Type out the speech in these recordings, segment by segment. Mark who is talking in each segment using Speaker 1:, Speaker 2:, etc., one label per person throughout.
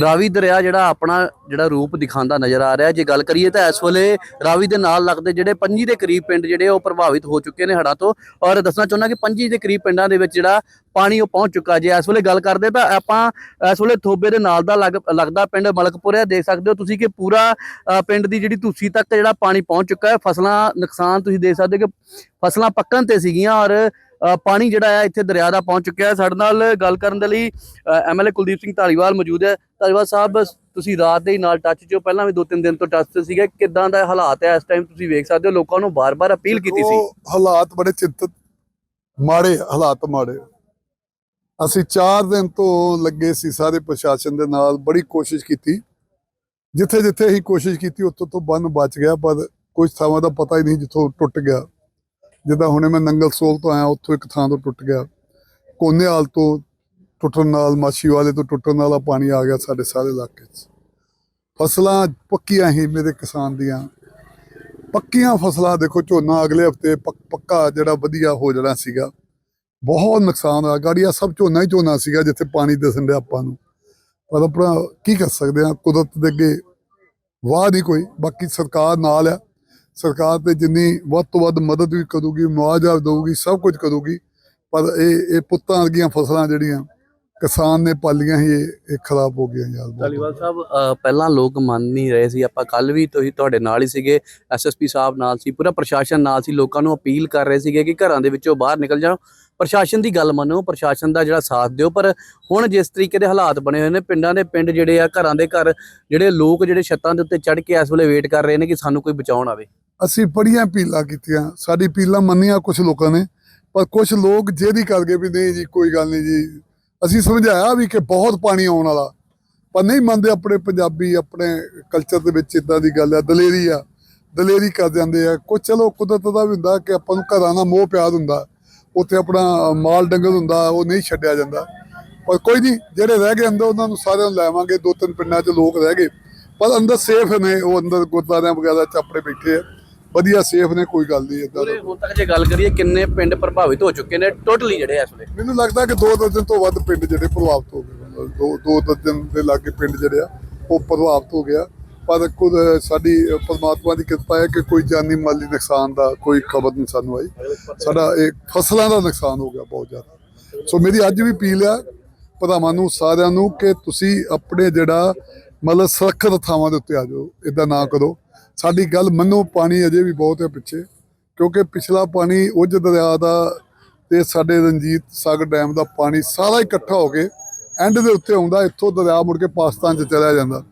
Speaker 1: ਰਾਵੀ ਦਰਿਆ ਜਿਹੜਾ ਆਪਣਾ ਜਿਹੜਾ ਰੂਪ ਦਿਖਾਉਂਦਾ ਨਜ਼ਰ ਆ ਰਿਹਾ। ਜੇ ਗੱਲ ਕਰੀਏ ਤਾਂ ਇਸ ਵੇਲੇ ਰਾਵੀ ਦੇ ਨਾਲ ਲੱਗਦੇ ਜਿਹੜੇ ਪੰਜੀ ਦੇ ਕਰੀਬ ਪਿੰਡ ਜਿਹੜੇ ਉਹ ਪ੍ਰਭਾਵਿਤ ਹੋ ਚੁੱਕੇ ਨੇ ਹੜ੍ਹਾਂ ਤੋਂ। ਔਰ ਦੱਸਣਾ ਚਾਹੁੰਦਾ ਕਿ ਪੰਜੀ ਦੇ ਕਰੀਬ ਪਿੰਡਾਂ ਦੇ ਵਿੱਚ ਜਿਹੜਾ ਪਾਣੀ ਉਹ ਪਹੁੰਚ ਚੁੱਕਾ ਜੇ ਇਸ ਵੇਲੇ ਗੱਲ ਕਰਦੇ ਤਾਂ ਆਪਾਂ ਇਸ ਵੇਲੇ ਥੋਬੇ ਦੇ ਨਾਲ ਦਾ ਲੱਗ- ਲੱਗਦਾ ਪਿੰਡ ਮਲਕਪੁਰ ਹੈ। ਦੇਖ ਸਕਦੇ ਹੋ ਤੁਸੀਂ ਕਿ ਪੂਰਾ ਅ, ਪਿੰਡ ਦੀ ਜਿਹੜੀ ਧੂਸੀ ਤੱਕ ਜਿਹੜਾ ਪਾਣੀ ਪਹੁੰਚ ਚੁੱਕਾ ਹੈ। ਫਸਲਾਂ ਨੁਕਸਾਨ ਤੁਸੀਂ ਦੇਖ ਸਕਦੇ ਹੋ ਕਿ ਫਸਲਾਂ ਪੱਕਣ ਤੇ ਸੀਗੀਆਂ ਔਰ ਪਾਣੀ ਜਿਹੜਾ ਹੈ ਇੱਥੇ ਦਰਿਆ ਦਾ ਪਹੁੰਚ ਚੁੱਕਿਆ ਹੈ। ਸਾਡੇ ਨਾਲ ਗੱਲ ਕਰਨ ਦੇ ਲਈ ਐਮਐਲਏ ਕੁਲਦੀਪ ਸਿੰਘ ਧਾਲੀਵਾਲ ਮੌਜੂਦ ਹੈ। ਧਾਲੀਵਾਲ ਸਾਹਿਬ, ਤੁਸੀਂ ਰਾਤ ਦੇ ਹੀ ਨਾਲ ਟੱਚ 'ਚ ਪਹਿਲਾਂ ਵੀ ਦੋ ਤਿੰਨ ਦਿਨ ਤੋਂ ਟੱਚ 'ਚ ਸੀਗੇ। ਕਿਦਾਂ ਦਾ ਹਾਲਾਤ ਹੈ ਇਸ ਟਾਈਮ ਤੁਸੀਂ ਵੇਖ ਸਕਦੇ ਹੋ? ਲੋਕਾਂ ਨੂੰ ਬਾਰ-ਬਾਰ ਅਪੀਲ ਕੀਤੀ ਸੀ।
Speaker 2: ਹਾਲਾਤ ਬੜੇ ਚਿੰਤਤ, ਮਾੜੇ ਹਾਲਾਤ ਮਾੜੇ। ਅਸੀਂ 4 ਦਿਨ ਤੋਂ ਲੱਗੇ ਸੀ ਸਾਰੇ ਪ੍ਰਸ਼ਾਸਨ ਦੇ ਨਾਲ, ਬੜੀ ਕੋਸ਼ਿਸ਼ ਕੀਤੀ। ਜਿੱਥੇ ਜਿੱਥੇ ਅਸੀਂ ਕੋਸ਼ਿਸ਼ ਕੀਤੀ, ਉੱਥੋਂ ਤੋਂ ਬੰਨ ਬਚ ਗਿਆ, ਪਰ ਕੁਝ ਥਾਵਾਂ ਦਾ ਪਤਾ ਹੀ ਨਹੀਂ ਜਿੱਥੋਂ ਟੁੱਟ ਗਿਆ। ਜਿੱਦਾਂ ਹੁਣੇ ਮੈਂ ਨੰਗਲ ਸੋਲ ਤੋਂ ਆਇਆ, ਉੱਥੋਂ ਇੱਕ ਥਾਂ ਤੋਂ ਟੁੱਟ ਗਿਆ। ਕੋਨੇਵਾਲ ਤੋਂ ਟੁੱਟਣ ਨਾਲ ਮਾਛੀ ਵਾਲੇ ਤੋਂ ਟੁੱਟਣ ਵਾਲਾ ਪਾਣੀ ਆ ਗਿਆ ਸਾਡੇ ਸਾਰੇ ਇਲਾਕੇ 'ਚ। ਫਸਲਾਂ ਪੱਕੀਆਂ ਹੀ ਮੇਰੇ ਕਿਸਾਨ ਦੀਆਂ। ਪੱਕੀਆਂ ਫਸਲਾਂ, ਦੇਖੋ ਝੋਨਾ ਅਗਲੇ ਹਫ਼ਤੇ ਪੱਕਾ ਜਿਹੜਾ ਵਧੀਆ ਹੋ ਜਾਣਾ ਸੀਗਾ। ਬਹੁਤ ਨੁਕਸਾਨ ਆ ਗਾੜੀਆ ਸਭ ਝੋਨਾ ਹੀ ਝੋਨਾ ਸੀਗਾ, ਜਿੱਥੇ ਪਾਣੀ ਦਿਸਣ ਡਿਆ ਆਪਾਂ ਨੂੰ। ਪਰ ਆਪਣਾ ਕੀ ਕਰ ਸਕਦੇ ਆ? ਕੁਦਰਤ ਦੇ ਅੱਗੇ ਵਾਹ ਨਹੀਂ ਕੋਈ। ਬਾਕੀ ਸਰਕਾਰ ਨਾਲ ਆ। ਸਰਕਾਰ ਤੇ ਜਿੰਨੀ ਵੱਧ ਤੋਂ ਵੱਧ ਮਦਦ ਵੀ ਕਰੂਗੀ, ਮੁਆਵਜ਼ਾ ਦੇਊਗੀ, ਸਭ ਕੁਝ ਕਰੂਗੀ, ਪਰ ਇਹ ਇਹ ਪੁੱਤਾਂ ਵਰਗੀਆਂ ਫਸਲਾਂ ਜਿਹੜੀਆਂ, ਕਿਸਾਨ ਨੇ ਪਾਲੀਆਂ ਸੀ ਇਹ ਖਰਾਬ ਹੋ ਗਈਆਂ ਯਾਰ
Speaker 1: ਧਾਲੀਵਾਲ ਸਾਹਿਬ ਪਹਿਲਾਂ ਲੋਕ ਮੰਨ ਨਹੀਂ ਰਹੇ ਸੀ, ਆਪਾਂ ਕੱਲ ਵੀ ਤੁਸੀਂ ਤੁਹਾਡੇ ਨਾਲ ਹੀ ਸੀਗੇ ਐਸਐਸਪੀ ਸਾਹਿਬ ਨਾਲ ਸੀ, ਪੂਰਾ ਪ੍ਰਸ਼ਾਸਨ ਨਾਲ ਸੀ, ਲੋਕਾਂ ਨੂੰ ਅਪੀਲ ਕਰ ਰਹੇ ਸੀਗੇ ਕਿ ਘਰਾਂ ਦੇ ਵਿੱਚੋਂ ਬਾਹਰ ਨਿਕਲ ਜਾਓ। ਪ੍ਰਸ਼ਾਸਨ ਦੀ ਗੱਲ ਮੰਨੋ, ਪ੍ਰਸ਼ਾਸਨ ਦਾ ਜਿਹੜਾ ਸਾਥ ਦਿਓ, ਪਰ ਹੁਣ ਜਿਸ ਤਰੀਕੇ ਦੇ ਹਾਲਾਤ ਬਣੇ ਹੋਏ ਨੇ, ਪਿੰਡਾਂ ਦੇ ਪਿੰਡ ਜਿਹੜੇ ਆ, ਘਰਾਂ ਦੇ ਘਰ, ਜਿਹੜੇ ਲੋਕ ਜਿਹੜੇ ਛੱਤਾਂ ਦੇ ਉੱਤੇ ਚੜ ਕੇ ਇਸ ਵੇਲੇ ਵੇਟ ਕਰ ਰਹੇ ਨੇ ਕਿ ਸਾਨੂੰ ਕੋਈ ਬਚਾਉਣ ਆਵੇ।
Speaker 2: ਅਸੀਂ ਬੜੀਆਂ ਅਪੀਲਾਂ ਕੀਤੀਆਂ। ਸਾਡੀ ਅਪੀਲਾਂ ਮੰਨੀਆਂ ਕੁਝ ਲੋਕਾਂ ਨੇ, ਪਰ ਕੁਝ ਲੋਕ ਜਿਹਦੀ ਕਰ ਗਏ ਵੀ ਨਹੀਂ ਜੀ, ਕੋਈ ਗੱਲ ਨਹੀਂ ਜੀ। ਅਸੀਂ ਸਮਝਾਇਆ ਵੀ ਕਿ ਬਹੁਤ ਪਾਣੀ ਆਉਣ ਵਾਲਾ, ਪਰ ਨਹੀਂ ਮੰਨਦੇ ਆਪਣੇ ਪੰਜਾਬੀ, ਆਪਣੇ ਕਲਚਰ ਦੇ ਵਿੱਚ ਇਦਾਂ ਦੀ ਗੱਲ ਆ, ਦਲੇਰੀ ਆ। ਦਲੇਰੀ ਕਰ ਜਾਂਦੇ ਆ। ਕੁਝ ਚਲੋ ਕੁਦਰਤ ਦਾ ਵੀ ਹੁੰਦਾ ਕਿ ਆਪਾਂ ਨੂੰ ਘਰਾਂ ਦਾ ਮੋਹ ਪਿਆਰ ਹੁੰਦਾ, ਉੱਥੇ ਆਪਣਾ ਮਾਲ ਡੰਗਰ ਹੁੰਦਾ, ਉਹ ਨਹੀਂ ਛੱਡਿਆ ਜਾਂਦਾ। ਪਰ ਕੋਈ ਨਹੀਂ, ਜਿਹੜੇ ਰਹਿ ਗਏ ਅੰਦਰ, ਉਹਨਾਂ ਨੂੰ ਸਾਰਿਆਂ ਨੂੰ ਲੈਵਾਂਗੇ ਦੋ ਤਿੰਨ ਪਿੰਡਾਂ 'ਚ ਲੋਕ ਰਹਿ ਗਏ, ਪਰ ਅੰਦਰ ਸੇਫ ਨੇ, ਉਹ ਅੰਦਰ ਗੁਰਦੁਆਰਿਆਂ ਵਗੈਰਾ 'ਚ ਆਪਣੇ ਬੈਠੇ ਆ। ਵਧੀਆ ਸੇਫ ਨੇ ਕੋਈ ਗੱਲ ਨਹੀਂ ਏਦਾਂ
Speaker 1: ਪੂਰੇ ਹੁਣ ਤੱਕ ਜੇ ਗੱਲ ਕਰੀਏ ਕਿੰਨੇ ਪਿੰਡ ਪ੍ਰਭਾਵਿਤ ਹੋ ਚੁੱਕੇ ਨੇ ਟੋਟਲੀ ਜਿਹੜੇ ਇਸ ਵੇਲੇ?
Speaker 2: ਮੈਨੂੰ ਲੱਗਦਾ ਕਿ ਦੋ ਦਰਜਨ ਤੋਂ ਵੱਧ ਪਿੰਡ ਜਿਹੜੇ ਪ੍ਰਭਾਵਿਤ ਹੋ ਗਏ ਦੋ ਦੋ ਦਰਜਨ ਦੇ ਲਾਗੇ ਪਿੰਡ ਜਿਹੜੇ ਆ ਉਹ ਪ੍ਰਭਾਵਿਤ ਹੋ ਗਿਆ ਪਰ ਕੁਝ ਸਾਡੀ ਪਰਮਾਤਮਾ ਦੀ ਕਿਰਪਾ ਹੈ ਕਿ ਕੋਈ ਜਾਨੀ ਮਾਲੀ ਨੁਕਸਾਨ ਦਾ ਕੋਈ ਖਬਰ ਨਹੀਂ ਸਾਨੂੰ ਆਈ। ਸਾਡਾ ਇਹ ਫਸਲਾਂ ਦਾ ਨੁਕਸਾਨ ਹੋ ਗਿਆ ਬਹੁਤ ਜ਼ਿਆਦਾ। ਸੋ ਮੇਰੀ ਅੱਜ ਵੀ ਅਪੀਲ ਆ ਭਰਾਵਾਂ ਨੂੰ ਸਾਰਿਆਂ ਨੂੰ ਕਿ ਤੁਸੀਂ ਆਪਣੇ ਜਿਹੜਾ ਮਤਲਬ ਸੁਰੱਖਿਅਤ ਥਾਵਾਂ ਦੇ ਉੱਤੇ ਆ ਜਾਓ। ਇਦਾਂ ਨਾ ਕਰੋ। ਸਾਡੀ ਗੱਲ ਮੰਨੋ ਪਾਣੀ ਅਜੇ ਵੀ ਬਹੁਤ ਹੈ ਪਿੱਛੇ ਕਿਉਂਕਿ ਪਿਛਲਾ ਪਾਣੀ ਉਜ ਦਰਿਆ ਦਾ ਤੇ ਸਾਡੇ ਰਣਜੀਤ ਸਾਗਰ ਡੈਮ ਦਾ ਪਾਣੀ ਸਾਰਾ ਇਕੱਠਾ ਹੋ ਕੇ ਐਂਡ ਦੇ ਉੱਤੇ ਆਉਂਦਾ ਇੱਥੋਂ ਦਰਿਆ ਮੁੜ ਕੇ ਪਾਕਿਸਤਾਨ 'ਚ ਚਲਾ ਜਾਂਦਾ।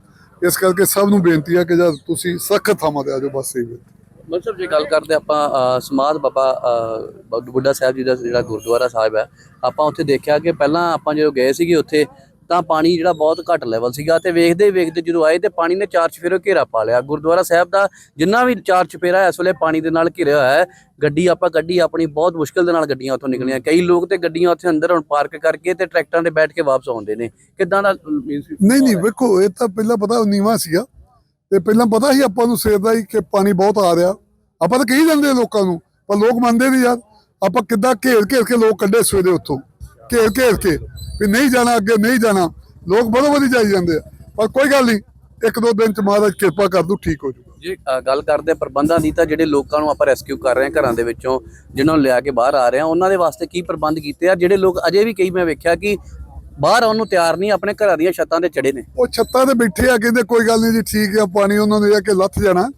Speaker 2: ਇਸ ਕਰਕੇ ਸਭ ਨੂੰ ਬੇਨਤੀ ਹੈ ਕਿ ਜਦ ਤੁਸੀਂ ਸਖਤ ਥਾਵਾਂ ਤੇ ਆ ਜਾਓ ਬਸ ਇਹ
Speaker 1: ਮਤਲਬ ਜੇ ਗੱਲ ਕਰਦੇ ਆਪਾਂ ਅ, ਸਮਾਧ ਬਾਬਾ ਬੁੱਢਾ ਸਾਹਿਬ ਜੀ ਦਾ ਜਿਹੜਾ ਗੁਰਦੁਆਰਾ ਸਾਹਿਬ ਹੈ ਆਪਾਂ ਉੱਥੇ ਦੇਖਿਆ ਕਿ ਪਹਿਲਾਂ ਆਪਾਂ ਜਦੋਂ ਗਏ ਸੀਗੇ ਉੱਥੇ ਤਾਂ ਪਾਣੀ ਜਿਹੜਾ ਬਹੁਤ ਘੱਟ ਲੈਵਲ ਸੀਗਾ ਤੇ ਵੇਖਦੇ ਵੇਖਦੇ ਜਦੋਂ ਆਏ ਤੇ ਪਾਣੀ ਨੇ ਚਾਰ ਚਫੇਰੇ ਘੇਰਾ ਪਾ ਲਿਆ। ਗੁਰਦੁਆਰਾ ਸਾਹਿਬ ਦਾ ਜਿੰਨਾ ਵੀ ਚਾਰ ਚਫੇਰਾ ਇਸ ਵੇਲੇ ਪਾਣੀ ਦੇ ਨਾਲ ਘਿਰਿਆ ਹੋਇਆ ਹੈ ਗੱਡੀ ਆਪਾਂ ਗੱਡੀ ਆਪਣੀ ਬਹੁਤ ਮੁਸ਼ਕਲ ਦੇ ਨਾਲ ਗੱਡੀਆਂ ਉੱਥੋਂ ਨਿਕਲੀਆਂ। ਕਈ ਲੋਕ ਤੇ ਗੱਡੀਆਂ ਉੱਥੇ ਅੰਦਰ ਹੁਣ ਪਾਰਕ ਕਰਕੇ ਤੇ ਟਰੈਕਟਰਾਂ ਤੇ ਬੈਠ ਕੇ ਵਾਪਸ ਆਉਂਦੇ ਨੇ। ਕਿੱਦਾਂ ਦਾ
Speaker 2: ਨਹੀਂ ਨਹੀਂ ਵੇਖੋ ਇਹ ਤਾਂ ਪਹਿਲਾਂ ਪਤਾ ਨੀਵਾ ਸੀਗਾ। ਤੇ ਪਹਿਲਾਂ ਪਤਾ ਸੀ ਆਪਾਂ ਨੂੰ ਸਵੇਰ ਦਾ ਹੀ ਕਿ ਪਾਣੀ ਬਹੁਤ ਆ ਰਿਹਾ। ਆਪਾਂ ਤਾਂ ਕਹੀ ਜਾਂਦੇ ਲੋਕਾਂ ਨੂੰ ਪਰ ਲੋਕ ਮੰਨਦੇ ਨਹੀਂ ਯਾਰ। ਆਪਾਂ ਕਿੱਦਾਂ ਘੇਰ ਘੇਰ ਕੇ ਲੋਕ ਕੱਢੇ ਸਵੇਰੇ ਉੱਥੋਂ। ਘੇਰ ਘੇਰ ਕੇ ਵੀ ਨਹੀਂ ਜਾਣਾ ਅੱਗੇ ਨਹੀਂ ਜਾਣਾ। ਲੋਕ ਬਦੋ ਬਦੀ ਜਾਈ ਜਾਂਦੇ ਆ। ਪਰ ਕੋਈ ਗੱਲ ਨਹੀਂ ਇੱਕ ਦੋ ਦਿਨ ਚ ਮਹਾਰਾਜ ਕਿਰਪਾ ਕਰ ਦੂ ਠੀਕ ਹੋ
Speaker 1: ਜੇ ਅ, ਗੱਲ ਕਰਦੇ ਪ੍ਰਬੰਧਾਂ ਦੀ ਤਾਂ ਜਿਹੜੇ ਲੋਕਾਂ ਨੂੰ ਆਪਾਂ ਰੈਸਕਿਊ ਕਰ ਰਹੇ ਹਾਂ ਘਰਾਂ ਦੇ ਵਿੱਚੋਂ ਜਿਨ੍ਹਾਂ ਨੂੰ ਲਿਆ ਕੇ ਬਾਹਰ ਆ ਰਹੇ ਆ ਉਹਨਾਂ ਦੇ ਵਾਸਤੇ ਕੀ ਪ੍ਰਬੰਧ ਕੀਤੇ ਆ? ਜਿਹੜੇ ਲੋਕ ਅਜੇ ਵੀ ਕਈ ਮੈਂ ਵੇਖਿਆ ਕਿ ਬਾਹਰ ਆਉਣ ਨੂੰ ਤਿਆਰ ਨਹੀਂ ਆਪਣੇ ਘਰਾਂ ਦੀਆਂ ਛੱਤਾਂ ਤੇ ਚੜੇ ਨੇ।
Speaker 2: ਉਹ ਛੱਤਾਂ ਤੇ ਬੈਠੇ ਆ ਕਹਿੰਦੇ ਕੋਈ ਗੱਲ ਨਹੀਂ ਜੀ ਠੀਕ ਆ ਪਾਣੀ ਉਹਨਾਂ ਨੂੰ ਇਹ ਕਿ ਲੱਥ ਜਾਣਾ।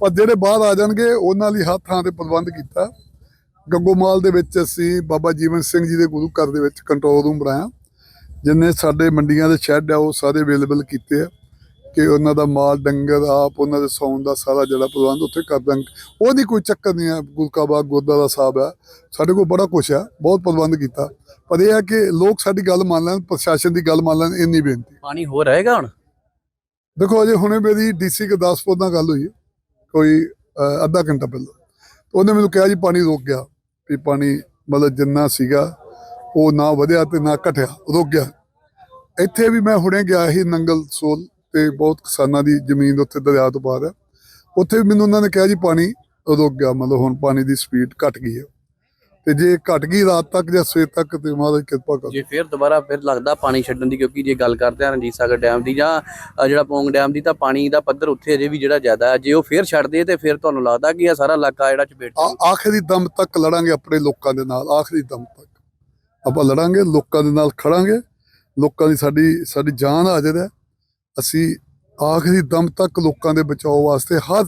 Speaker 2: ਪਰ ਜਿਹੜੇ ਬਾਹਰ ਆ ਜਾਣਗੇ ਉਹਨਾਂ ਲਈ ਹੱਥ ਤੇ ਪ੍ਰਬੰਧ ਕੀਤਾ। ਗੰਗੋਮਾਲ ਦੇ ਵਿੱਚ ਅਸੀਂ ਬਾਬਾ ਜੀਵਨ ਸਿੰਘ ਜੀ ਦੇ ਗੁਰੂ ਘਰ ਦੇ ਵਿੱਚ ਕੰਟਰੋਲ ਰੂਮ ਬਣਾਇਆ। ਜਿੰਨੇ ਸਾਡੇ ਮੰਡੀਆਂ ਦੇ ਸ਼ੈੱਡ ਆ ਉਹ ਸਾਰੇ ਅਵੇਲੇਬਲ ਕੀਤੇ ਆ ਕਿ ਉਹਨਾਂ ਦਾ ਮਾਲ ਡੰਗਰ ਆਪ ਉਹਨਾਂ ਦੇ ਸੌਣ ਦਾ ਸਾਰਾ ਜਿਹੜਾ ਪ੍ਰਬੰਧ ਉੱਥੇ ਕਰ ਦਾਂਗੇ। ਉਹਦੀ ਕੋਈ ਚੱਕਰ ਨਹੀਂ ਆ ਗੁਲਕਾਬਾਗ ਗੁਰਦੁਆਰਾ ਸਾਹਿਬ ਆ। ਸਾਡੇ ਕੋਲ ਬੜਾ ਕੁਛ ਆ ਬਹੁਤ ਪ੍ਰਬੰਧ ਕੀਤਾ। ਪਰ ਇਹ ਆ ਕਿ ਲੋਕ ਸਾਡੀ ਗੱਲ ਮੰਨ ਲੈਣ ਪ੍ਰਸ਼ਾਸਨ ਦੀ ਗੱਲ ਮੰਨ ਲੈਣ ਇੰਨੀ ਬੇਨਤੀ।
Speaker 1: ਪਾਣੀ ਹੋ ਰਹੇਗਾ ਹੁਣ?
Speaker 2: ਦੇਖੋ ਅਜੇ ਹੁਣੇ ਮੇਰੀ ਡੀਸੀ ਗੁਰਦਾਸਪੁਰ ਨਾਲ ਗੱਲ ਹੋਈ ਕੋਈ ਅੱਧਾ ਘੰਟਾ ਪਹਿਲਾਂ। ਉਹਨੇ ਮੈਨੂੰ ਕਿਹਾ ਜੀ ਪਾਣੀ ਰੁਕ ਗਿਆ। ਵੀ ਪਾਣੀ ਮਤਲਬ ਜਿੰਨਾ ਸੀਗਾ, ਉਹ ਨਾ ਵਧਿਆ ਤੇ ਨਾ ਘਟਿਆ ਰੁਕ ਗਿਆ। ਇੱਥੇ ਵੀ ਮੈਂ ਹੁਣੇ ਗਿਆ ਸੀ ਨੰਗਲ ਸੋਲ ਤੇ ਬਹੁਤ ਕਿਸਾਨਾਂ ਦੀ ਜ਼ਮੀਨ ਉੱਥੇ ਦਰਿਆ ਤੋਂ ਪਾਰ ਹੈ। ਉੱਥੇ ਵੀ ਮੈਨੂੰ ਉਹਨਾਂ ਨੇ ਕਿਹਾ ਜੀ ਪਾਣੀ ਰੁਕ ਗਿਆ, ਮਤਲਬ ਹੁਣ ਪਾਣੀ ਦੀ ਸਪੀਡ ਘਟ ਗਈ ਹੈ। ਤੇ ਜੇ ਘਟ ਗਈ ਰਾਤ ਤੱਕ ਜਾਂ ਸਵੇਰ ਤੱਕ ਤੇ ਮਹਾਰਾਜ ਕਿਰਪਾ ਕਰ।
Speaker 1: ਜੇ ਫਿਰ ਦੁਬਾਰਾ ਫਿਰ ਲੱਗਦਾ ਪਾਣੀ ਛੱਡਣ ਦੀ ਕਿਉਂਕਿ ਜੇ ਗੱਲ ਕਰਦੇ ਆ ਰਣਜੀਤ ਸਾਗਰ ਡੈਮ ਦੀ ਜਾਂ ਜਿਹੜਾ ਪੌਂਗ ਡੈਮ ਦੀ ਤਾਂ ਪਾਣੀ ਦਾ ਪੱਧਰ ਉੱਥੇ ਅਜੇ ਵੀ ਜਿਹੜਾ ਜ਼ਿਆਦਾ ਹੈ। ਜੇ ਉਹ ਫਿਰ ਛੱਡਦੇ ਤੇ ਫਿਰ ਤੁਹਾਨੂੰ ਲੱਗਦਾ ਕਿ ਇਹ ਸਾਰਾ ਇਲਾਕਾ ਜਿਹੜਾ ਚਪੇਟ
Speaker 2: ਆਖਰੀ ਦਮ ਤੱਕ ਲੜਾਂਗੇ ਆਪਣੇ ਲੋਕਾਂ ਦੇ ਨਾਲ ਆਖਰੀ ਦਮ ਤੱਕ। ਆਪਾਂ ਲੜਾਂਗੇ ਲੋਕਾਂ ਦੇ ਨਾਲ ਖੜਾਂਗੇ ਲੋਕਾਂ ਦੀ ਸਾਡੀ ਸਾਡੀ ਜਾਨ ਹਾਜ਼ਰ ਹੈ। ਅਸੀਂ ਆਖਰੀ ਦਮ ਤੱਕ ਲੋਕਾਂ ਦੇ ਬਚਾਓ ਵਾਸਤੇ ਹਰ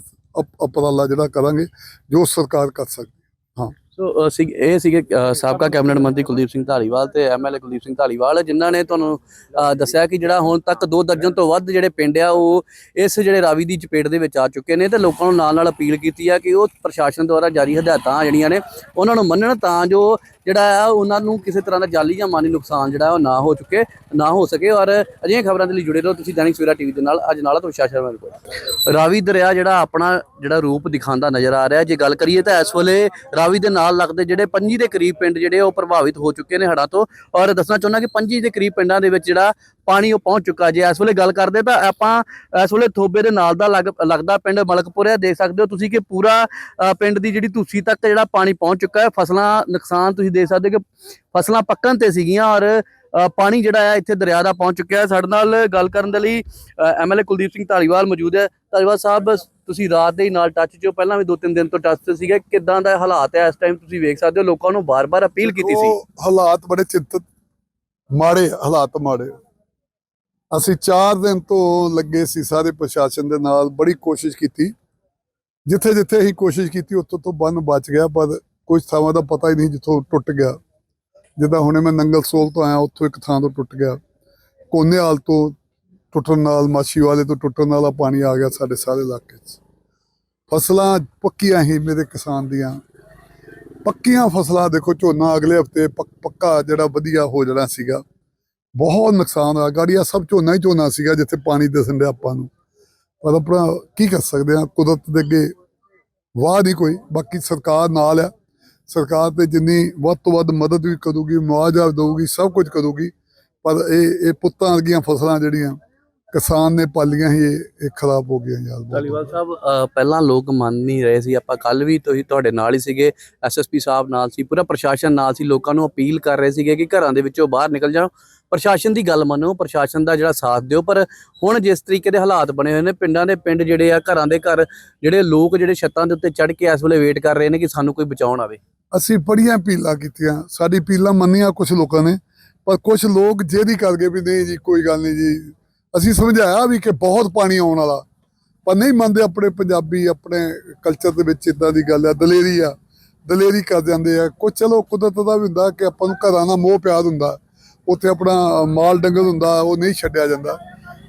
Speaker 2: ਉਪਰਾਲਾ ਜਿਹੜਾ ਕਰਾਂਗੇ ਜੋ ਸਰਕਾਰ ਕਰ ਸਕਦੀ
Speaker 1: ਸੋ ਅ, ਸੀ ਇਹ ਸੀਗੇ ਸਾਬਕਾ ਕੈਬਨਿਟ ਮੰਤਰੀ ਕੁਲਦੀਪ ਸਿੰਘ ਢਾਲੀਵਾਲ ਤੇ ਐਮਐਲਏ ਕੁਲਦੀਪ ਸਿੰਘ ਢਾਲੀਵਾਲ ਜਿਨ੍ਹਾਂ ਨੇ ਤੁਹਾਨੂੰ ਦੱਸਿਆ ਕਿ ਜਿਹੜਾ ਹੁਣ ਤੱਕ ਦੋ ਦਰਜਨ ਤੋਂ ਵੱਧ ਜਿਹੜੇ ਪਿੰਡ ਆ ਉਹ ਇਸ ਜਿਹੜੇ ਰਾਵੀ ਦੀ ਚਪੇਟ ਦੇ ਵਿੱਚ ਆ ਚੁੱਕੇ ਨੇ ਤੇ ਲੋਕਾਂ ਨੂੰ ਨਾਲ ਨਾਲ ਅਪੀਲ ਕੀਤੀ ਆ ਕਿ ਉਹ ਪ੍ਰਸ਼ਾਸਨ ਦੁਆਰਾ ਜਾਰੀ ਹਦਾਇਤਾਂ ਜਿਹੜੀਆਂ ਨੇ ਉਹਨਾਂ ਨੂੰ ਮੰਨਣ ਤਾਂ ਜੋ ਜਿਹੜਾ ਆ ਉਹਨਾਂ ਨੂੰ ਕਿਸੇ ਤਰ੍ਹਾਂ ਦਾ ਜਾਲੀ ਜਾਂ ਮਾਨੀ ਨੁਕਸਾਨ ਜਿਹੜਾ ਉਹ ਨਾ ਹੋ ਚੁੱਕੇ ਨਾ ਹੋ ਸਕੇ। ਔਰ ਅਜਿਹੀਆਂ ਖਬਰਾਂ ਦੇ ਲਈ ਜੁੜੇ ਰਹੋ ਤੁਸੀਂ ਦੈਨਿਕ ਸਵੇਰਾ ਟੀਵੀ ਦੇ ਨਾਲ। ਅੱਜ ਨਾਲ ਤੋਂ ਸ਼ਾਸ਼ਰ ਮੇਰੇ ਕੋਲ। ਰਾਵੀ ਦਰਿਆ ਜਿਹੜਾ ਆਪਣਾ ਜਿਹੜਾ ਰੂਪ ਦਿਖਾਉਂਦਾ ਨਜ਼ਰ ਆ ਰਿਹਾ ਜੇ ਗੱਲ ਕਰੀਏ ਤਾਂ ਇਸ ਵੇਲੇ ਰਾਵੀ ਦੇ ਨਾਲ ਲੱਗਦੇ ਜਿਹੜੇ ਪੰਜੀ ਦੇ ਕਰੀਬ ਪਿੰਡ ਜਿਹੜੇ ਉਹ ਪ੍ਰਭਾਵਿਤ ਹੋ ਚੁੱਕੇ ਨੇ ਹੜ੍ਹਾਂ ਤੋਂ। ਔਰ ਦੱਸਣਾ ਚਾਹੁੰਦਾ ਕਿ ਪੰਜੀ ਦੇ ਕਰੀਬ ਪਿੰਡਾਂ ਦੇ ਵਿੱਚ ਜਿਹੜਾ ਪਾਣੀ ਉਹ ਪਹੁੰਚ ਚੁੱਕਾ ਜੇ। ਇਸ ਵੇਲੇ ਗੱਲ ਕਰਦੇ ਤਾਂ ਆਪਾਂ ਇਸ ਵੇਲੇ ਥੋਬੇ ਦੇ ਨਾਲ ਦਾ ਲੱਗ- ਲੱਗਦਾ ਪਿੰਡ ਮਲਕਪੁਰ ਹੈ। ਦੇਖ ਸਕਦੇ ਹੋ ਤੁਸੀਂ ਕਿ ਪੂਰਾ ਪਿੰਡ ਦੀ ਜਿਹੜੀ ਧੂਸੀ ਤੱਕ ਜਿਹੜਾ ਪਾਣੀ ਪਹੁੰਚ ਚੁੱਕਾ ਹੈ। ਫਸਲਾਂ ਨੁਕਸਾਨ ਤੁਸੀਂ ਦੇਖ ਸਕਦੇ ਹੋ ਕਿ ਫਸਲਾਂ ਪੱਕਣ ਤੇ ਸੀਗੀਆਂ ਔਰ ਪਾਣੀ ਜਿਹੜਾ ਹੈ ਇੱਥੇ ਦਰਿਆ ਦਾ ਪਹੁੰਚ ਚੁੱਕਿਆ ਹੈ। ਸਾਡੇ ਨਾਲ ਗੱਲ ਕਰਨ ਦੇ ਲਈ ਐਮਐਲਏ ਕੁਲਦੀਪ ਸਿੰਘ ਧਾਲੀਵਾਲ ਮੌਜੂਦ ਹੈ। ਧਾਲੀਵਾਲ ਸਾਹਿਬ ਤੁਸੀਂ ਰਾਤ ਦੇ ਹੀ ਨਾਲ ਟੱਚ 'ਚ ਹੋ। ਪਹਿਲਾਂ ਵੀ ਦੋ ਤਿੰਨ ਦਿਨ ਤੋਂ ਟੱਚ 'ਤੇ ਸੀਗੇ। ਕਿਦਾਂ ਦਾ ਹਾਲਾਤ ਹੈ ਇਸ ਟਾਈਮ ਤੁਸੀਂ ਵੇਖ ਸਕਦੇ ਹੋ? ਲੋਕਾਂ ਨੂੰ ਬਾਰ-ਬਾਰ ਅਪੀਲ ਕੀਤੀ ਸੀ।
Speaker 2: ਉਹ ਹਾਲਾਤ ਬੜੇ ਚਿੰਤਤ ਮਾੜੇ ਹਾਲਾਤ ਮਾੜੇ ਅਸੀਂ 4 ਦਿਨ ਤੋਂ ਲੱਗੇ ਸੀ ਸਾਰੇ ਪ੍ਰਸ਼ਾਸਨ ਦੇ ਨਾਲ ਬੜੀ ਕੋਸ਼ਿਸ਼ ਕੀਤੀ। ਜਿੱਥੇ ਜਿੱਥੇ ਅਸੀਂ ਕੋਸ਼ਿਸ਼ ਕੀਤੀ ਉੱਥੋਂ ਤੋਂ ਬੰਨ ਬਚ ਗਿਆ ਪਰ ਕੁਝ ਥਾਵਾਂ ਦਾ ਪਤਾ ਹੀ ਨਹੀਂ ਜਿੱਥੋਂ ਟੁੱਟ ਗਿਆ। ਜਿੱਦਾਂ ਹੁਣੇ ਮੈਂ ਨੰਗਲ ਸੋਲ ਤੋਂ ਆਇਆ ਉੱਥੋਂ ਇੱਕ ਥਾਂ ਤੋਂ ਟੁੱਟ ਗਿਆ। ਕੋਨੇਵਾਲ ਤੋਂ ਟੁੱਟਣ ਨਾਲ, ਮਾਛੀ ਵਾਲੇ ਤੋਂ ਟੁੱਟਣ ਵਾਲਾ ਪਾਣੀ ਆ ਗਿਆ ਸਾਡੇ ਸਾਰੇ ਇਲਾਕੇ 'ਚ। ਫਸਲਾਂ ਪੱਕੀਆਂ ਹੀ ਮੇਰੇ ਕਿਸਾਨ ਦੀਆਂ। ਪੱਕੀਆਂ ਫਸਲਾਂ ਦੇਖੋ, ਝੋਨਾ ਅਗਲੇ ਹਫ਼ਤੇ ਪੱਕਾ ਜਿਹੜਾ ਵਧੀਆ ਹੋ ਜਾਣਾ ਸੀਗਾ। ਬਹੁਤ ਨੁਕਸਾਨ ਹੋਇਆ। ਗਾੜੀਆ ਸਭ ਝੋਨਾ ਹੀ ਝੋਨਾ ਸੀਗਾ ਜਿੱਥੇ ਪਾਣੀ ਦਿਸਣ ਡਿਆ ਆਪਾਂ ਨੂੰ। ਪਰ ਆਪਣਾ ਕੀ ਕਰ ਸਕਦੇ ਆ ਕੁਦਰਤ ਦੇ ਅੱਗੇ ਵਾਹ ਨਹੀਂ ਕੋਈ। ਬਾਕੀ ਸਰਕਾਰ ਨਾਲ ਆ। ਸਰਕਾਰ ਤੇ ਜਿੰਨੀ ਵੱਧ ਤੋਂ ਵੱਧ ਮਦਦ ਵੀ ਕਰੂਗੀ, ਮੁਆਵਜ਼ਾ ਦੇਊਗੀ, ਸਭ ਕੁਝ ਕਰੂਗੀ। ਪਰ ਇਹ ਇਹ ਪੁੱਤਾਂ ਵਰਗੀਆਂ ਫਸਲਾਂ ਜਿਹੜੀਆਂ ਕਿਸਾਨ ਨੇ ਪਾਲੀਆਂ ਸੀ ਇਹ ਖਰਾਬ ਹੋ ਗਈਆਂ ਯਾਰ।
Speaker 1: ਧਾਲੀਵਾਲ ਸਾਹਿਬ ਪਹਿਲਾਂ ਲੋਕ ਮੰਨ ਨਹੀਂ ਰਹੇ ਸੀ। ਆਪਾਂ ਕੱਲ ਵੀ ਤੁਸੀਂ ਤੁਹਾਡੇ ਨਾਲ ਹੀ ਸੀਗੇ ਐਸਐਸਪੀ ਸਾਹਿਬ ਨਾਲ ਸੀ ਪੂਰਾ ਪ੍ਰਸ਼ਾਸਨ ਨਾਲ ਸੀ। ਲੋਕਾਂ ਨੂੰ ਅਪੀਲ ਕਰ ਰਹੇ ਸੀਗੇ ਕਿ ਘਰਾਂ ਦੇ ਵਿੱਚੋਂ ਬਾਹਰ ਨਿਕਲ ਜਾਓ। ਪ੍ਰਸ਼ਾਸਨ ਦੀ ਗੱਲ ਮੰਨੋ ਪ੍ਰਸ਼ਾਸਨ ਦਾ ਜਿਹੜਾ ਸਾਥ ਦਿਓ। ਪਰ ਹੁਣ ਜਿਸ ਤਰੀਕੇ ਦੇ ਹਾਲਾਤ ਬਣੇ ਹੋਏ ਨੇ ਪਿੰਡਾਂ ਦੇ ਪਿੰਡ ਜਿਹੜੇ ਆ ਘਰਾਂ ਦੇ ਘਰ ਜਿਹੜੇ ਲੋਕ ਜਿਹੜੇ ਛੱਤਾਂ ਦੇ ਉੱਤੇ ਚੜ੍ਹ ਕੇ ਇਸ ਵੇਲੇ ਵੇਟ ਕਰ ਰਹੇ ਨੇ ਕਿ ਸਾਨੂੰ ਕੋਈ ਬਚਾਉਣ ਆਵੇ।
Speaker 2: ਅਸੀਂ ਬੜੀਆਂ ਅਪੀਲਾਂ ਕੀਤੀਆਂ। ਸਾਡੀ ਅਪੀਲਾਂ ਮੰਨੀਆਂ ਕੁਝ ਲੋਕਾਂ ਨੇ ਪਰ ਕੁਝ ਲੋਕ ਜਿਹਦੀ ਕਰ ਗਏ ਵੀ ਨਹੀਂ ਜੀ ਕੋਈ ਗੱਲ ਨਹੀਂ ਜੀ ਅਸੀਂ ਸਮਝਾਇਆ ਵੀ ਕਿ ਬਹੁਤ ਪਾਣੀ ਆਉਣ ਵਾਲਾ। ਪਰ ਨਹੀਂ ਮੰਨਦੇ ਆਪਣੇ ਪੰਜਾਬੀ, ਆਪਣੇ ਕਲਚਰ ਦੇ ਵਿੱਚ ਇਦਾਂ ਦੀ ਗੱਲ ਆ, ਦਲੇਰੀ ਆ। ਦਲੇਰੀ ਕਰ ਜਾਂਦੇ ਆ। ਕੁਝ ਚਲੋ ਕੁਦਰਤ ਦਾ ਵੀ ਹੁੰਦਾ ਕਿ ਆਪਾਂ ਨੂੰ ਘਰਾਂ ਦਾ ਮੋਹ ਪਿਆਰ ਹੁੰਦਾ। ਉੱਥੇ ਆਪਣਾ ਮਾਲ ਡੰਗਰ ਹੁੰਦਾ, ਉਹ ਨਹੀਂ ਛੱਡਿਆ ਜਾਂਦਾ।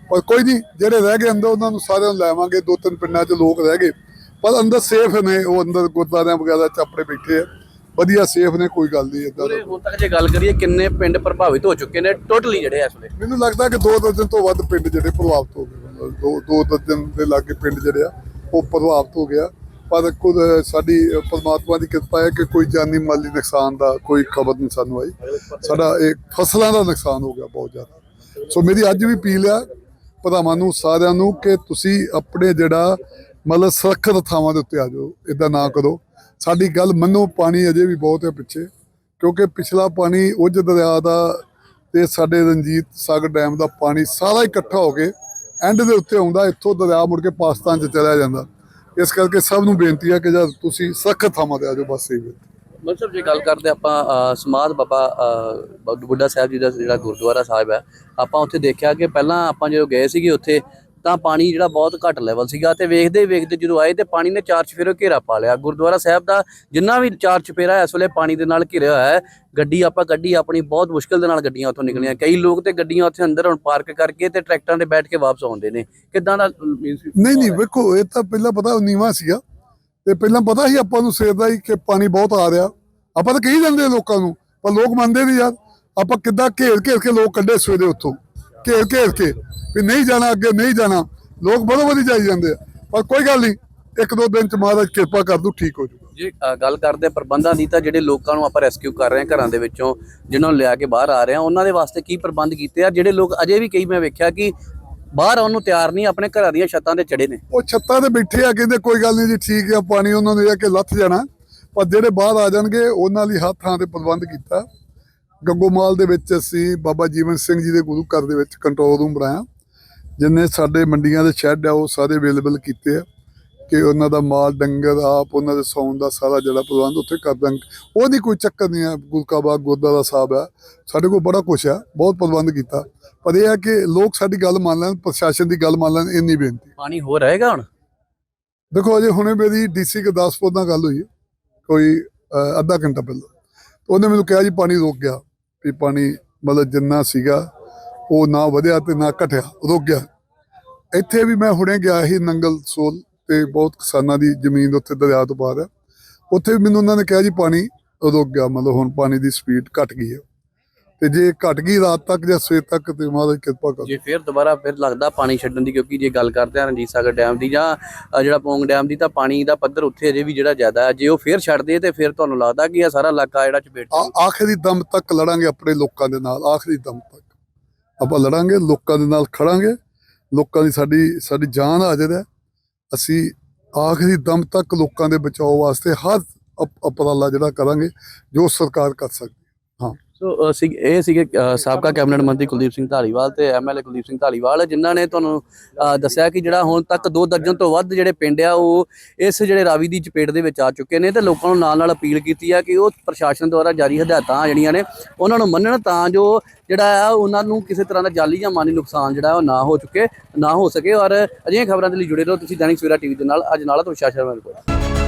Speaker 2: ਪਰ ਕੋਈ ਨਹੀਂ, ਜਿਹੜੇ ਰਹਿ ਗਏ ਅੰਦਰ, ਉਹਨਾਂ ਨੂੰ ਸਾਰਿਆਂ ਨੂੰ ਲੈਵਾਂਗੇ ਦੋ ਤਿੰਨ ਪਿੰਡਾਂ 'ਚ ਲੋਕ ਰਹਿ ਗਏ। ਪਰ ਅੰਦਰ ਸੇਫ ਨੇ, ਉਹ ਅੰਦਰ ਗੁਰਦੁਆਰਿਆਂ ਵਗੈਰਾ 'ਚ ਆਪਣੇ ਬੈਠੇ ਆ। ਵਧੀਆ ਸੇਫ ਨੇ ਕੋਈ ਗੱਲ ਨਹੀਂ ਇਦਾਂ
Speaker 1: ਪੂਰੇ ਹੁਣ ਤੱਕ ਜੇ ਗੱਲ ਕਰੀਏ ਕਿੰਨੇ ਪਿੰਡ ਪ੍ਰਭਾਵਿਤ ਹੋ ਚੁੱਕੇ ਨੇ ਟੋਟਲੀ ਜਿਹੜੇ ਇਸ ਵੇਲੇ?
Speaker 2: ਮੈਨੂੰ ਲੱਗਦਾ ਕਿ ਦੋ ਦਰਜਨ ਤੋਂ ਵੱਧ ਪਿੰਡ ਜਿਹੜੇ ਪ੍ਰਭਾਵਿਤ ਹੋ ਗਏ ਦੋ ਦੋ ਦਰਜਨ ਦੇ ਲਾਗੇ ਪਿੰਡ ਜਿਹੜੇ ਆ ਉਹ ਪ੍ਰਭਾਵਿਤ ਹੋ ਗਿਆ ਪਰ ਖੁਦ ਸਾਡੀ ਪਰਮਾਤਮਾ ਦੀ ਕਿਰਪਾ ਹੈ ਕਿ ਕੋਈ ਜਾਨੀ ਮਾਲੀ ਨੁਕਸਾਨ ਦਾ ਕੋਈ ਖਬਰ ਨਹੀਂ ਸਾਨੂੰ ਆਈ। ਸਾਡਾ ਇਹ ਫਸਲਾਂ ਦਾ ਨੁਕਸਾਨ ਹੋ ਗਿਆ ਬਹੁਤ ਜ਼ਿਆਦਾ। ਸੋ ਮੇਰੀ ਅੱਜ ਵੀ ਅਪੀਲ ਆ ਭਰਾਵਾਂ ਨੂੰ ਸਾਰਿਆਂ ਨੂੰ ਕਿ ਤੁਸੀਂ ਆਪਣੇ ਜਿਹੜਾ ਮਤਲਬ ਸੁਰੱਖਿਅਤ ਥਾਵਾਂ ਦੇ ਉੱਤੇ ਆ ਜਾਓ। ਇਦਾਂ ਨਾ ਕਰੋ। ਸਾਡੀ ਗੱਲ ਮੰਨੋ ਪਾਣੀ ਅਜੇ ਵੀ ਬਹੁਤ ਹੈ ਪਿੱਛੇ ਕਿਉਂਕਿ ਪਿਛਲਾ ਪਾਣੀ ਉਜ ਦਰਿਆ ਦਾ ਤੇ ਸਾਡੇ ਰਣਜੀਤ ਸਾਗਰ ਡੈਮ ਦਾ ਪਾਣੀ ਸਾਰਾ ਇਕੱਠਾ ਹੋ ਕੇ ਐਂਡ ਦੇ ਉੱਤੇ ਆਉਂਦਾ ਇੱਥੋਂ ਦਰਿਆ ਮੁੜ ਕੇ ਪਾਕਿਸਤਾਨ 'ਚ ਚਲਾ ਜਾਂਦਾ। ਇਸ ਕਰਕੇ ਸਭ ਨੂੰ ਬੇਨਤੀ ਹੈ ਕਿ ਜਦ ਤੁਸੀਂ ਸਖ਼ਤ ਥਾਵਾਂ ਤੇ ਆ ਜਾਓ ਬਸ ਇਹ
Speaker 1: ਮਤਲਬ ਜੇ ਗੱਲ ਕਰਦੇ ਆਪਾਂ ਅ, ਸਮਾਧ ਬਾਬਾ ਬੁੱਢਾ ਸਾਹਿਬ ਜੀ ਦਾ ਜਿਹੜਾ ਗੁਰਦੁਆਰਾ ਸਾਹਿਬ ਹੈ ਆਪਾਂ ਉੱਥੇ ਦੇਖਿਆ ਕਿ ਪਹਿਲਾਂ ਆਪਾਂ ਜਦੋਂ ਗਏ ਸੀਗੇ ਉੱਥੇ ਤਾਂ ਪਾਣੀ ਜਿਹੜਾ ਬਹੁਤ ਘੱਟ ਲੈਵਲ ਸੀਗਾ ਤੇ ਵੇਖਦੇ ਵੇਖਦੇ ਜਦੋਂ ਆਏ ਤੇ ਪਾਣੀ ਨੇ ਚਾਰ ਚਫੇਰੇ ਘੇਰਾ ਪਾ ਲਿਆ। ਗੁਰਦੁਆਰਾ ਸਾਹਿਬ ਦਾ ਜਿੰਨਾ ਵੀ ਚਾਰ ਚਫੇਰਾ ਇਸ ਵੇਲੇ ਪਾਣੀ ਦੇ ਨਾਲ ਘਿਰਿਆ ਹੋਇਆ ਹੈ ਗੱਡੀ ਆਪਾਂ ਕੱਢੀ ਆਪਣੀ ਬਹੁਤ ਮੁਸ਼ਕਲ ਦੇ ਨਾਲ ਗੱਡੀਆਂ ਉੱਥੋਂ ਨਿਕਲੀਆਂ। ਕਈ ਲੋਕ ਤੇ ਗੱਡੀਆਂ ਉੱਥੇ ਅੰਦਰ ਹੁਣ ਪਾਰਕ ਕਰਕੇ ਤੇ ਟਰੈਕਟਰਾਂ ਤੇ ਬੈਠ ਕੇ ਵਾਪਸ ਆਉਂਦੇ ਨੇ। ਕਿਦਾਂ ਦਾ
Speaker 2: ਨਹੀਂ ਨਹੀਂ ਵੇਖੋ ਇਹ ਤਾਂ ਪਹਿਲਾਂ ਪਤਾ ਨੀਵਾ ਸੀਗਾ। ਤੇ ਪਹਿਲਾਂ ਪਤਾ ਸੀ ਆਪਾਂ ਨੂੰ ਸਵੇਰ ਦਾ ਹੀ ਕਿ ਪਾਣੀ ਬਹੁਤ ਆ ਰਿਹਾ। ਆਪਾਂ ਤਾਂ ਕਹੀ ਜਾਂਦੇ ਲੋਕਾਂ ਨੂੰ ਪਰ ਲੋਕ ਮੰਨਦੇ ਨਹੀਂ ਯਾਰ। ਆਪਾਂ ਕਿੱਦਾਂ ਘੇਰ ਘੇਰ ਕੇ ਲੋਕ ਕੱਢੇ ਸਵੇਰੇ ਉੱਥੋਂ। ਘੇਰ ਘੇਰ ਕੇ। ਵੀ ਨਹੀਂ ਜਾਣਾ ਅੱਗੇ ਨਹੀਂ ਜਾਣਾ। ਲੋਕ ਬੜੋ ਬੜੀ ਜਾਈ ਜਾਂਦੇ ਆ। ਪਰ ਕੋਈ ਗੱਲ ਨਹੀਂ ਇੱਕ ਦੋ ਦਿਨ ਚ ਮਹਾਰਾਜ ਕਿਰਪਾ ਕਰ ਦੂ ਠੀਕ ਹੋ ਜਾਊਗਾ
Speaker 1: ਜੇ ਅ, ਗੱਲ ਕਰਦੇ ਹਾਂ ਪ੍ਰਬੰਧਾਂ ਦੀ ਤਾਂ ਜਿਹੜੇ ਲੋਕਾਂ ਨੂੰ ਆਪਾਂ ਰੈਸਕਿਊ ਕਰ ਰਹੇ ਹਾਂ ਘਰਾਂ ਦੇ ਵਿੱਚੋਂ ਜਿਨ੍ਹਾਂ ਨੂੰ ਲਿਆ ਕੇ ਬਾਹਰ ਆ ਰਹੇ ਹਾਂ ਉਹਨਾਂ ਦੇ ਵਾਸਤੇ ਕੀ ਪ੍ਰਬੰਧ ਕੀਤੇ ਆ? ਜਿਹੜੇ ਲੋਕ ਅਜੇ ਵੀ ਕਈ ਮੈਂ ਵੇਖਿਆ ਕਿ ਬਾਹਰ ਆਉਣ ਨੂੰ ਤਿਆਰ ਨਹੀਂ ਆਪਣੇ ਘਰਾਂ ਦੀਆਂ ਛੱਤਾਂ ਤੇ ਚੜੇ ਨੇ।
Speaker 2: ਉਹ ਛੱਤਾਂ ਤੇ ਬੈਠੇ ਆ ਕਹਿੰਦੇ ਕੋਈ ਗੱਲ ਨਹੀਂ ਜੀ ਠੀਕ ਆ ਪਾਣੀ ਉਹਨਾਂ ਨੂੰ ਇਹ ਆ ਕਿ ਲੱਥ ਜਾਣਾ। ਪਰ ਜਿਹੜੇ ਬਾਹਰ ਆ ਜਾਣਗੇ ਉਹਨਾਂ ਲਈ ਹੱਥ ਤੇ ਪ੍ਰਬੰਧ ਕੀਤਾ। ਗੰਗੋਮਾਲ ਦੇ ਵਿੱਚ ਅਸੀਂ ਬਾਬਾ ਜੀਵਨ ਸਿੰਘ ਜੀ ਦੇ ਗੁਰੂ ਘਰ ਦੇ ਵਿੱਚ ਕੰਟਰੋਲ ਰੂਮ ਬਣਾਇਆ। ਜਿੰਨੇ ਸਾਡੇ ਮੰਡੀਆਂ ਦੇ ਸ਼ੈੱਡ ਆ ਉਹ ਸਾਰੇ ਅਵੇਲੇਬਲ ਕੀਤੇ ਆ ਕਿ ਉਹਨਾਂ ਦਾ ਮਾਲ ਡੰਗਰ ਆਪ ਉਹਨਾਂ ਦੇ ਸੌਣ ਦਾ ਸਾਰਾ ਜਿਹੜਾ ਪ੍ਰਬੰਧ ਉੱਥੇ ਕਰ ਦਾਂਗੇ ਉਹਦੀ ਕੋਈ ਚੱਕਰ ਨਹੀਂ ਆ ਗੁਰਕਾਬਾਗ ਗੁਰਦੁਆਰਾ ਸਾਹਿਬ ਆ। ਸਾਡੇ ਕੋਲ ਬੜਾ ਕੁਛ ਆ ਬਹੁਤ ਪ੍ਰਬੰਧ ਕੀਤਾ। ਪਰ ਇਹ ਆ ਕਿ ਲੋਕ ਸਾਡੀ ਗੱਲ ਮੰਨ ਲੈਣ ਪ੍ਰਸ਼ਾਸਨ ਦੀ ਗੱਲ ਮੰਨ ਲੈਣ ਇੰਨੀ ਬੇਨਤੀ।
Speaker 1: ਪਾਣੀ ਹੋ ਰਹੇਗਾ ਹੁਣ?
Speaker 2: ਦੇਖੋ ਅਜੇ ਹੁਣੇ ਮੇਰੀ ਡੀਸੀ ਗੁਰਦਾਸਪੁਰ ਨਾਲ ਗੱਲ ਹੋਈ ਕੋਈ ਅੱਧਾ ਘੰਟਾ ਪਹਿਲਾਂ। ਉਹਨੇ ਮੈਨੂੰ ਕਿਹਾ ਜੀ ਪਾਣੀ ਰੁਕ ਗਿਆ। ਵੀ ਪਾਣੀ ਮਤਲਬ ਜਿੰਨਾ ਸੀਗਾ, ਉਹ ਨਾ ਵਧਿਆ ਤੇ ਨਾ ਘਟਿਆ, ਰੁਕ ਗਿਆ। ਇੱਥੇ ਵੀ ਮੈਂ ਹੁਣੇ ਗਿਆ ਸੀ ਨੰਗਲ ਸੋਲ ਤੇ ਬਹੁਤ ਕਿਸਾਨਾਂ ਦੀ ਜ਼ਮੀਨ ਉੱਥੇ ਦਰਿਆ ਤੋਂ ਪਾਰ ਹੈ। ਉੱਥੇ ਵੀ ਮੈਨੂੰ ਉਹਨਾਂ ਨੇ ਕਿਹਾ ਜੀ ਪਾਣੀ ਰੁਕ ਗਿਆ, ਮਤਲਬ ਹੁਣ ਪਾਣੀ ਦੀ ਸਪੀਡ ਘਟ ਗਈ ਹੈ। ਤੇ ਜੇ ਘਟ ਗਈ ਰਾਤ ਤੱਕ ਜਾਂ ਸਵੇਰ ਤੱਕ ਤੇ ਮਹਾਰਾਜ ਕਿਰਪਾ ਕਰ।
Speaker 1: ਜੇ ਫਿਰ ਦੁਬਾਰਾ ਫਿਰ ਲੱਗਦਾ ਪਾਣੀ ਛੱਡਣ ਦੀ ਕਿਉਂਕਿ ਜੇ ਗੱਲ ਕਰਦੇ ਹਾਂ ਰਣਜੀਤ ਸਾਗਰ ਡੈਮ ਦੀ ਜਾਂ ਜਿਹੜਾ ਪੌਂਗ ਡੈਮ ਦੀ ਤਾਂ ਪਾਣੀ ਦਾ ਪੱਧਰ ਉੱਥੇ ਅਜੇ ਵੀ ਜਿਹੜਾ ਜ਼ਿਆਦਾ ਹੈ। ਜੇ ਉਹ ਫਿਰ ਛੱਡਦੇ ਤੇ ਫਿਰ ਤੁਹਾਨੂੰ ਲੱਗਦਾ ਕਿ ਇਹ ਸਾਰਾ ਇਲਾਕਾ ਜਿਹੜਾ ਚਪੇਟ
Speaker 2: ਆ- ਆਖਰੀ ਦਮ ਤੱਕ ਲੜਾਂਗੇ ਆਪਣੇ ਲੋਕਾਂ ਦੇ ਨਾਲ ਆਖਰੀ ਦਮ ਤੱਕ। ਆਪਾਂ ਲੜਾਂਗੇ ਲੋਕਾਂ ਦੇ ਨਾਲ ਖੜਾਂਗੇ। ਲੋਕਾਂ ਦੀ ਸਾਡੀ ਸਾਡੀ ਜਾਨ ਹਾਜ਼ਰ ਹੈ। ਅਸੀਂ ਆਖਰੀ ਦਮ ਤੱਕ ਲੋਕਾਂ ਦੇ ਬਚਾਓ ਵਾਸਤੇ ਹਰ ਅਪ- ਉਪਰਾਲਾ ਜਿਹੜਾ ਕਰਾਂਗੇ ਜੋ ਸਰਕਾਰ ਕਰ ਸਕਦੀ
Speaker 1: ਸੋ ਅ, ਸੀ ਇਹ ਸੀਗੇ ਅ, ਸਾਬਕਾ ਕੈਬਨਿਟ ਮੰਤਰੀ ਕੁਲਦੀਪ ਸਿੰਘ ਧਾਲੀਵਾਲ ਤੇ ਐਮਐਲਏ ਕੁਲਦੀਪ ਸਿੰਘ ਧਾਲੀਵਾਲ ਜਿਨ੍ਹਾਂ ਨੇ ਤੁਹਾਨੂੰ ਅ, ਦੱਸਿਆ ਕਿ ਜਿਹੜਾ ਹੁਣ ਤੱਕ ਦੋ ਦਰਜਨ ਤੋਂ ਵੱਧ ਜਿਹੜੇ ਪਿੰਡ ਆ ਉਹ ਇਸ ਜਿਹੜੇ ਰਾਵੀ ਦੀ ਚਪੇਟ ਦੇ ਵਿੱਚ ਆ ਚੁੱਕੇ ਨੇ ਤੇ ਲੋਕਾਂ ਨੂੰ ਨਾਲ ਨਾਲ ਅਪੀਲ ਕੀਤੀ ਆ ਕਿ ਉਹ ਪ੍ਰਸ਼ਾਸਨ ਦੁਆਰਾ ਜਾਰੀ ਹਦਾਇਤਾਂ ਜਿਹੜੀਆਂ ਨੇ ਉਹਨਾਂ ਨੂੰ ਮੰਨਣ ਤਾਂ ਜੋ ਜਿਹੜਾ ਆ ਉਹਨਾਂ ਨੂੰ ਕਿਸੇ ਤਰ੍ਹਾਂ ਦਾ ਜਾਲੀ ਜਾਂ ਮਾਨੀ ਨੁਕਸਾਨ ਜਿਹੜਾ ਉਹ ਨਾ ਹੋ ਚੁੱਕੇ ਨਾ ਹੋ ਸਕੇ। ਔਰ ਅਜਿਹੀਆਂ ਖਬਰਾਂ ਦੇ ਲਈ ਜੁੜੇ ਰਹੋ ਤੁਸੀਂ ਦੈਨਿਕ ਸਵੇਰਾ ਟੀਵੀ ਦੇ ਨਾਲ ਅੱਜ ਨਾਲ ਤੋਂ ਵਿਸ਼ਾ ਸ਼ਰਮਾ ਰਿਪੋਰਟ।